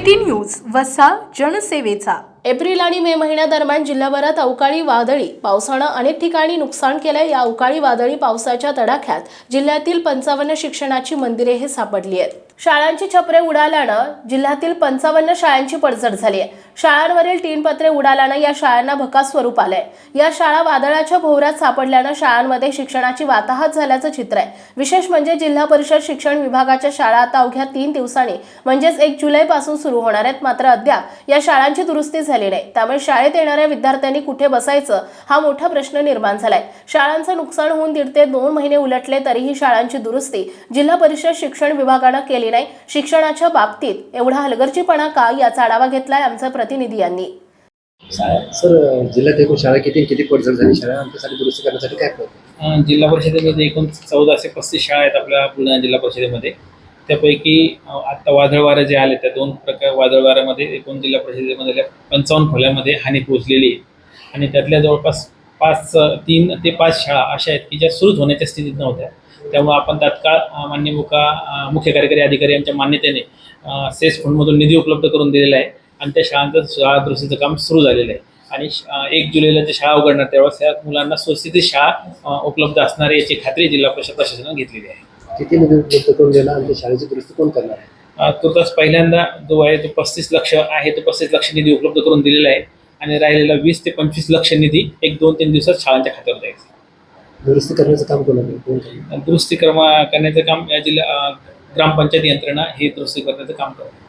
City news वसा जनसेवेचा. April आणि मे महिन्यादरम्यान जिल्हाभरात अवकाळी वादळी पावसानं अनेक ठिकाणी नुकसान केलंय. या अवकाळी वादळी पावसाच्या तडाख्यात जिल्ह्यातील पंचावन्न शिक्षणाची मंदिरे हे सापडली आहेत. शाळांची छपरे उडाल्यानं जिल्ह्यातील पंचावन्न शाळांची पडझड झाली आहे. शाळांवरील टीन पत्रे उडाल्यानं या शाळांना भकास स्वरूप आलंय. या शाळा वादळाच्या भोवऱ्यात सापडल्यानं शाळांमध्ये शिक्षणाची वाताहत झाल्याचं चित्र आहे. विशेष म्हणजे जिल्हा परिषद शिक्षण विभागाच्या शाळा आता अवघ्या तीन दिवसांनी म्हणजेच एक जुलैपासून सुरू होणार आहेत. मात्र अद्याप या शाळांची दुरुस्ती झाली नाही. त्यामुळे शाळेत येणाऱ्या विद्यार्थ्यांनी कुठे बसायचं हा मोठा प्रश्न निर्माण झालाय. शाळांचं नुकसान होऊन दीड ते दोन महिने उलटले तरीही शाळांची दुरुस्ती जिल्हा परिषद शिक्षण विभागानं केली नाही. शिक्षणाच्या बाबतीत एवढा हलगर्जीपणा का याचा आढावा घेतलाय आमचे प्रतिनिधी यांनी. सर जिल्ह्यात एकूण शाळा किती किती पडझड झाली? शाळा आमच्यासाठी दुरुस्ती करण्यासाठी काय अ, जिल्हा परिषदेमध्ये एकूण चौदाशे पस्तीस शाळा आहेत आपल्या बुलढाणा जिल्हा परिषदेमध्ये. त्यापैकी आत्ता वादळ वारे जे आले त्या दोन प्रकार वादळ वाऱ्यामध्ये एकूण जिल्हा परिषदेमधल्या पंचावन्न खोल्यामध्ये हानी पोहोचलेली आहे. आणि त्यातल्या जवळपास पाच तीन ते पाच शाळा अशा आहेत की ज्या सुरूच होण्याच्या स्थितीत नव्हत्या. त्यामुळे आपण तात्काळ अ, माननीय मुका मुख्य कार्यकारी अधिकारी यांच्या मान्यतेने सेस फंडमधून निधी उपलब्ध करून दिलेला आहे. आणि त्या शाळांचं शाळा दुरुस्तीचं काम सुरू झालेलं आहे. आणि एक जुलैला जे शाळा उघडणार त्यावेळेस त्या मुलांना सुस्थितीत शाळा उपलब्ध असणार याची खात्री जिल्हा परिषद प्रशासनानं घेतलेली आहे. किती निधी उपलब्ध करून देणार आणि शाळेची दुरुस्ती कोण करणार आहे? तुर्तास पहिल्यांदा जो आहे तो पस्तीस लक्ष आहे तो पस्तीस लक्ष निधी उपलब्ध करून दिलेला आहे. आणि राहिलेला वीस ते पंचवीस लक्ष निधी एक दोन तीन दिवसात शाळांच्या खात्यावर द्यायचा दुरुस्ती करण्याचं काम कोण दुरुस्ती क्रमा करण्याचं काम या जिल्हा ग्रामपंचायत यंत्रणा हे दुरुस्ती करण्याचं काम करते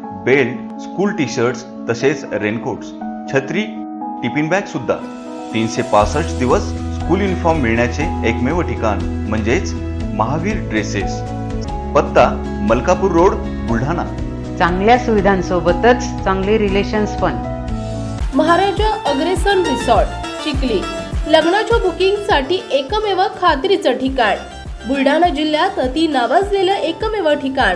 belt school T shirts तसेच रेनकोट्स. छत्री टिफिन बॅग सुद्धा. तीनशे पासष्ट दिवस स्कूल युनिफॉर्म मिळण्याचे एकमेव ठिकाण म्हणजेच महावीर ड्रेसेस. पत्ता मलकापूर रोड बुलढाणा. चांगल्या सुविधांसोबतच चांगले रिलेशन्स पण. महाराजा अग्रेसन रिसॉर्ट चिखली. लग्नाच्या बुकिंगसाठी एकमेव खात्रीचं ठिकाण. बुलढाणा जिल्ह्यात अति नावाजलेलं एकमेव ठिकाण.